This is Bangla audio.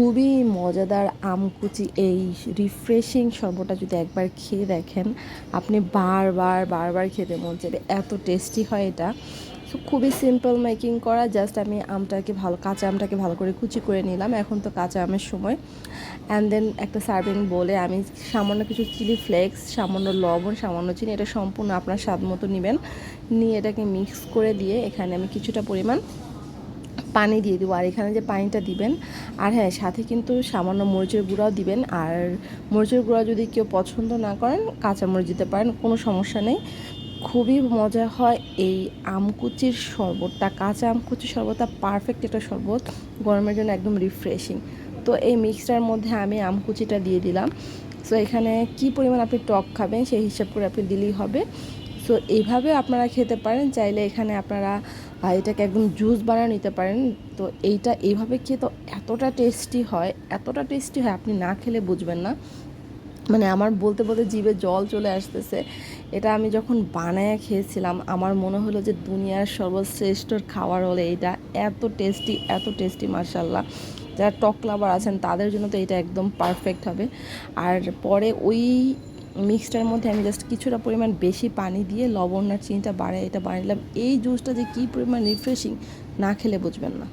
খুবই মজাদার আমকুচি, এই রিফ্রেশিং শরবতটা যদি একবার খেয়ে দেখেন, আপনি বারবার বারবার খেতে মন চাইবে। এত টেস্টি হয় এটা। সো খুবই সিম্পল মেকিং করা জাস্ট আমি আমটাকে ভালো, কাঁচা আমটাকে ভালো করে কুচি করে নিলাম। এখন তো কাঁচা আমের সময়। অ্যান্ড দেন একটা সার্ভিং বলে আমি সামান্য কিছু চিলি ফ্লেক্স সামান্য লবণ, সামান্য চিনি, এটা সম্পূর্ণ আপনার স্বাদ মতো নেবেন। নিয়ে এটাকে মিক্স করে দিয়ে এখানে আমি কিছুটা পরিমাণ পানি দিয়ে দেবো আর এখানে যে পানিটা দিবেন, আর হ্যাঁ সাথে কিন্তু সামান্য মরিচের গুঁড়াও দিবেন। আর মরিচের গুঁড়া যদি কেউ পছন্দ না করেন, কাঁচা মরিচ দিতে পারেন, কোনো সমস্যা নেই। খুবই মজা হয় এই আমকুচির শরবতটা। কাঁচা আমকুচির শরবতটা পারফেক্ট একটা শরবত, গরমের জন্য একদম রিফ্রেশিং তো এই মিক্সটার মধ্যে আমি আমকুচিটা দিয়ে দিলাম। সো এখানে কি পরিমাণ আপনি টক খাবেন, সেই হিসাব করে আপনি দিলেই হবে। সো এইভাবে আপনারা খেতে পারেন, চাইলে এখানে আপনারা এটাকে একদম জুস বানিয়ে নিতে পারেন। তো এইটা এইভাবে খেয়ে তো এতটা টেস্টি হয়, এতটা টেস্টি হয়, আপনি না খেলে বুঝবেন না। মানে আমার বলতে বলতে জিভে জল চলে আসতেছে। এটা আমি যখন বানায় খেয়েছিলাম, আমার মনে হলো যে দুনিয়ার সর্বশ্রেষ্ঠ খাবার হলে এটা এত টেস্টি এত টেস্টি মার্শাল্লাহ যারা টক লাভার আছেন, তাদের জন্য তো এটা একদম পারফেক্ট হবে। আর পরে ওই মিক্সটার মধ্যে আমি জাস্ট কিছুটা পরিমাণ বেশি পানি দিয়ে লবণ আর চিনিটা বাড়ায় এটা বানালাম এই জুসটা যে কী পরিমাণ রিফ্রেশিং না খেলে বুঝবেন না।